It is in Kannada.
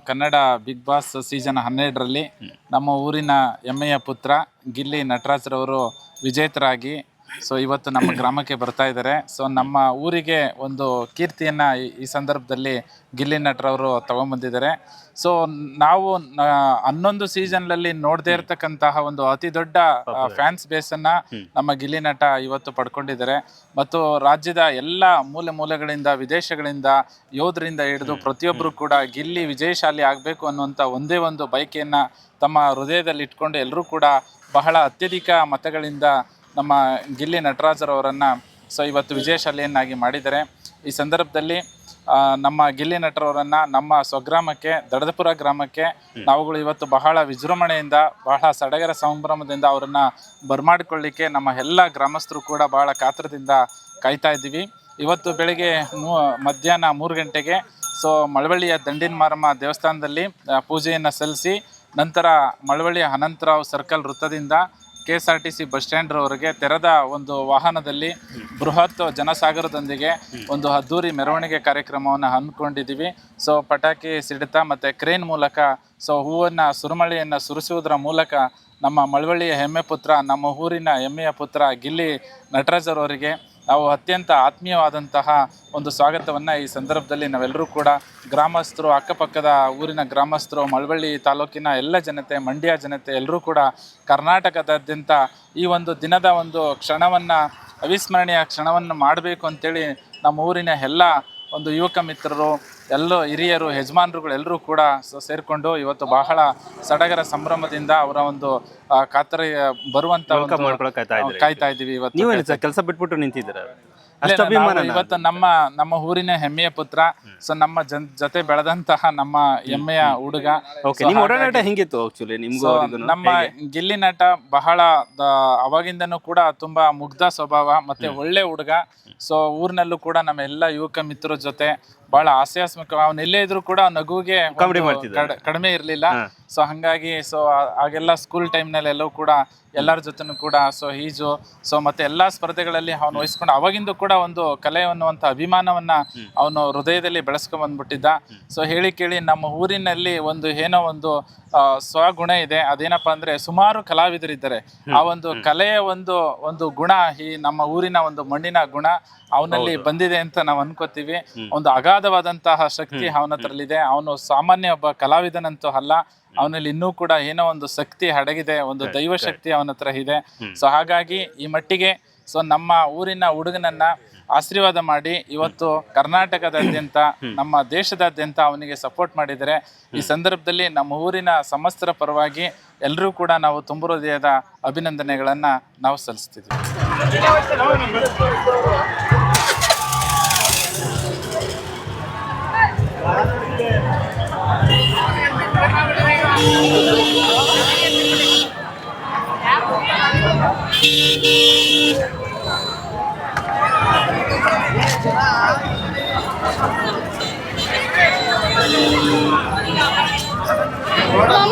ಕನ್ನಡ ಬಿಗ್ ಬಾಸ್ ಸೀಸನ್ ಹನ್ನೆರಡರಲ್ಲಿ ನಮ್ಮ ಊರಿನ ಹೆಮ್ಮೆಯ ಪುತ್ರ ಗಿಲ್ಲಿ ನಟರಾಜ್ರವರು ವಿಜೇತರಾಗಿ ಸೊ ಇವತ್ತು ನಮ್ಮ ಗ್ರಾಮಕ್ಕೆ ಬರ್ತಾ ಇದ್ದಾರೆ. ಸೊ ನಮ್ಮ ಊರಿಗೆ ಒಂದು ಕೀರ್ತಿಯನ್ನ ಈ- ಸಂದರ್ಭದಲ್ಲಿ ಗಿಲ್ಲಿ ನಟರವರು ತಗೊಂಬಂದಿದ್ದಾರೆ. ಸೊ ನಾವು ಹನ್ನೊಂದು ಸೀಸನ್ನಲ್ಲಿ ನೋಡದೇ ಇರತಕ್ಕಂತಹ ಒಂದು ಅತಿ ದೊಡ್ಡ ಫ್ಯಾನ್ಸ್ ಬೇಸನ್ನ ನಮ್ಮ ಗಿಲ್ಲಿ ನಟ ಇವತ್ತು ಪಡ್ಕೊಂಡಿದ್ದಾರೆ. ಮತ್ತು ರಾಜ್ಯದ ಎಲ್ಲ ಮೂಲೆ ಮೂಲೆಗಳಿಂದ ವಿದೇಶಗಳಿಂದ ಯೋಧರಿಂದ ಹಿಡಿದು ಪ್ರತಿಯೊಬ್ಬರು ಕೂಡ ಗಿಲ್ಲಿ ವಿಜಯಶಾಲಿ ಆಗಬೇಕು ಅನ್ನುವಂಥ ಒಂದೇ ಒಂದು ಬಯಕೆಯನ್ನು ತಮ್ಮ ಹೃದಯದಲ್ಲಿ ಇಟ್ಕೊಂಡು ಎಲ್ಲರೂ ಕೂಡ ಬಹಳ ಅತ್ಯಧಿಕ ಮತಗಳಿಂದ ನಮ್ಮ ಗಿಲ್ಲಿ ನಟರಾಜರವರನ್ನು ಸೊ ಇವತ್ತು ವಿಜಯಶಾಲಿಯನ್ನಾಗಿ ಮಾಡಿದ್ದಾರೆ. ಈ ಸಂದರ್ಭದಲ್ಲಿ ನಮ್ಮ ಗಿಲ್ಲಿ ನಟರವರನ್ನ ನಮ್ಮ ಸ್ವಗ್ರಾಮಕ್ಕೆ ದಡದಪುರ ಗ್ರಾಮಕ್ಕೆ ನಾವುಗಳು ಇವತ್ತು ಬಹಳ ವಿಜೃಂಭಣೆಯಿಂದ ಬಹಳ ಸಡಗರ ಸಂಭ್ರಮದಿಂದ ಅವರನ್ನು ಬರ್ಮಾಡಿಕೊಳ್ಳಿಕ್ಕೆ ನಮ್ಮ ಎಲ್ಲ ಗ್ರಾಮಸ್ಥರು ಕೂಡ ಬಹಳ ಕಾತರದಿಂದ ಕಾಯ್ತಾ ಇದ್ದೀವಿ. ಇವತ್ತು ಬೆಳಿಗ್ಗೆ ಮೂ ಮಧ್ಯಾಹ್ನ ಮೂರು ಗಂಟೆಗೆ ಸೊ ಮಳವಳ್ಳಿಯ ದಂಡಿನ ಮಾರಮ್ಮ ದೇವಸ್ಥಾನದಲ್ಲಿ ಪೂಜೆಯನ್ನು ಸಲ್ಲಿಸಿ ನಂತರ ಮಳವಳ್ಳಿಯ ಅನಂತರಾವ್ ಸರ್ಕಲ್ ವೃತ್ತದಿಂದ K S R T C bus ತೆರೆದ ಒಂದು ವಾಹನದಲ್ಲಿ ಬೃಹತ್ ಜನಸಾಗರದೊಂದಿಗೆ ಒಂದು ಅದ್ದೂರಿ ಮೆರವಣಿಗೆ ಕಾರ್ಯಕ್ರಮವನ್ನು ಹಮ್ಮಿಕೊಂಡಿದ್ದೀವಿ. ಸೊ ಪಟಾಕಿ ಸಿಡಿತ ಮತ್ತು ಕ್ರೇನ್ ಮೂಲಕ, ಸೊ ಹೂವನ್ನು, ಸುರುಮಳಿಯನ್ನು ಸುರಿಸುವುದರ ಮೂಲಕ ನಮ್ಮ ಮಳವಳ್ಳಿಯ ಹೆಮ್ಮೆ ಪುತ್ರ, ನಮ್ಮ ಊರಿನ ಹೆಮ್ಮೆಯ ಪುತ್ರ ಗಿಲ್ಲಿ ನಟರಾಜರವರಿಗೆ ನಾವು ಅತ್ಯಂತ ಆತ್ಮೀಯವಾದಂತಹ ಒಂದು ಸ್ವಾಗತವನ್ನು ಈ ಸಂದರ್ಭದಲ್ಲಿ ನಾವೆಲ್ಲರೂ ಕೂಡ ಗ್ರಾಮಸ್ಥರು, ಅಕ್ಕಪಕ್ಕದ ಊರಿನ ಗ್ರಾಮಸ್ಥರು, ಮಳವಳ್ಳಿ ತಾಲೂಕಿನ ಎಲ್ಲ ಜನತೆ, ಮಂಡ್ಯ ಜನತೆ ಎಲ್ಲರೂ ಕೂಡ ಕರ್ನಾಟಕದಾದ್ಯಂತ ಈ ಒಂದು ದಿನದ ಒಂದು ಕ್ಷಣವನ್ನು, ಅವಿಸ್ಮರಣೀಯ ಕ್ಷಣವನ್ನು ಮಾಡಬೇಕು ಅಂತೇಳಿ ನಮ್ಮ ಊರಿನ ಎಲ್ಲ ಒಂದು ಯುವಕ ಮಿತ್ರರು ಎಲ್ಲೋ ಹಿರಿಯರು ಯಜಮಾನರುಗಳು ಎಲ್ಲರೂ ಕೂಡ ಸೇರಿಕೊಂಡು ಇವತ್ತು ಬಹಳ ಸಡಗರ ಸಂಭ್ರಮದಿಂದ ಅವರ ಒಂದು ಕಾತರ ಖಾತರಿ ಬರುವಂತ ಕಾಯ್ತಾ ಇದ್ದೀವಿ ಇವತ್ತು ಕೆಲಸ ಬಿಟ್ಬಿಟ್ಟು ನಿಂತಿದ್ದೀರ? ಇವತ್ತು ನಮ್ಮ ನಮ್ಮ ಊರಿನ ಹೆಮ್ಮೆಯ ಪುತ್ರ ಸೊ ನಮ್ಮ ಜನ್ ಜೊತೆ ಬೆಳೆದಂತಹ ನಮ್ಮ ಹೆಮ್ಮೆಯ ಹುಡುಗ. ಓಕೆ ನಿಮ್ಮ ಒಡನಾಟ ಹೆಂಗಿತ್ತು ಆಕ್ಚುಲಿ ನಿಮ್ಗೂ ನಮ್ಮ ಗಿಲ್ಲಿ ನಟ ಬಹಳ ಅವಾಗಿಂದನು ಅವಾಗಿಂದನೂ ಕೂಡ ತುಂಬಾ ಮುಗ್ಧ ಸ್ವಭಾವ ಮತ್ತೆ ಒಳ್ಳೆ ಹುಡುಗ. ಸೊ ಊರಿನಲ್ಲೂ ಕೂಡ ನಮ್ಮ ಎಲ್ಲ ಯುವಕ ಮಿತ್ರರ ಜೊತೆ ಬಹಳ ಹಾಸ್ಯಾಸ್ಮಕ. ಅವ್ನ ಎಲ್ಲೇ ಇದ್ರು ಕೂಡ ನಗುಗೆ ಒಂದು ಮಾಡ್ತಿದ್ದ. ಕಡ- ಕಡಿಮೆ ಇರಲಿಲ್ಲ. ಸೊ ಹಂಗಾಗಿ ಸೊ ಆಗೆಲ್ಲ ಸ್ಕೂಲ್ ಟೈಮ್ನಲ್ಲಿ ಎಲ್ಲವೂ ಕೂಡ ಎಲ್ಲರ ಜೊತೆನೂ ಕೂಡ ಸೊ ಈಜು ಸೊ ಮತ್ತೆ ಎಲ್ಲಾ ಸ್ಪರ್ಧೆಗಳಲ್ಲಿ ಅವನು ವಹಿಸ್ಕೊಂಡು ಅವಾಗಿಂದ ಕೂಡ ಒಂದು ಕಲೆ ಅನ್ನುವಂತ ಅಭಿಮಾನವನ್ನ ಅವನು ಹೃದಯದಲ್ಲಿ ಬೆಳೆಸ್ಕೊಂಡ್ ಬಂದ್ಬಿಟ್ಟಿದ್ದ ಸೊ ಹೇಳಿ ಕೇಳಿ ನಮ್ಮ ಊರಿನಲ್ಲಿ ಒಂದು ಏನೋ ಒಂದು ಆ, ಸ್ವಗುಣ ಇದೆ. ಅದೇನಪ್ಪ ಅಂದ್ರೆ ಸುಮಾರು ಕಲಾವಿದರಿದ್ದಾರೆ ಆ ಒಂದು ಕಲೆಯ ಒಂದು ಒಂದು ಗುಣ ಈ ನಮ್ಮ ಊರಿನ ಒಂದು ಮಣ್ಣಿನ ಗುಣ ಅವನಲ್ಲಿ ಬಂದಿದೆ ಅಂತ ನಾವು ಅನ್ಕೋತೀವಿ. ಒಂದು ಅಗಾಧವಾದಂತಹ ಶಕ್ತಿ ಅವನ ಹತ್ರಲ್ಲಿದೆ. ಅವನು ಸಾಮಾನ್ಯ ಒಬ್ಬ ಕಲಾವಿದನಂತೂ ಅಲ್ಲ. ಅವನಲ್ಲಿ ಇನ್ನೂ ಕೂಡ ಏನೋ ಒಂದು ಶಕ್ತಿ ಅಡಗಿದೆ ಒಂದು ದೈವ ಶಕ್ತಿ ಅವನ ಹತ್ರ ಇದೆ. ಸೊ ಹಾಗಾಗಿ ಈ ಮಟ್ಟಿಗೆ ಸೊ ನಮ್ಮ ಊರಿನ ಹುಡುಗನನ್ನ ಆಶೀರ್ವಾದ ಮಾಡಿ ಇವತ್ತು ಕರ್ನಾಟಕದಾದ್ಯಂತ ನಮ್ಮ ದೇಶದಾದ್ಯಂತ ಅವನಿಗೆ ಸಪೋರ್ಟ್ ಮಾಡಿದರೆ ಈ ಸಂದರ್ಭದಲ್ಲಿ ನಮ್ಮ ಊರಿನ ಸಮಸ್ತರ ಪರವಾಗಿ ಎಲ್ಲರೂ ಕೂಡ ನಾವು ತುಂಬು ಹೃದಯದ ಅಭಿನಂದನೆಗಳನ್ನು ನಾವು ಸಲ್ಲಿಸ್ತಿದ್ವಿ. Mama.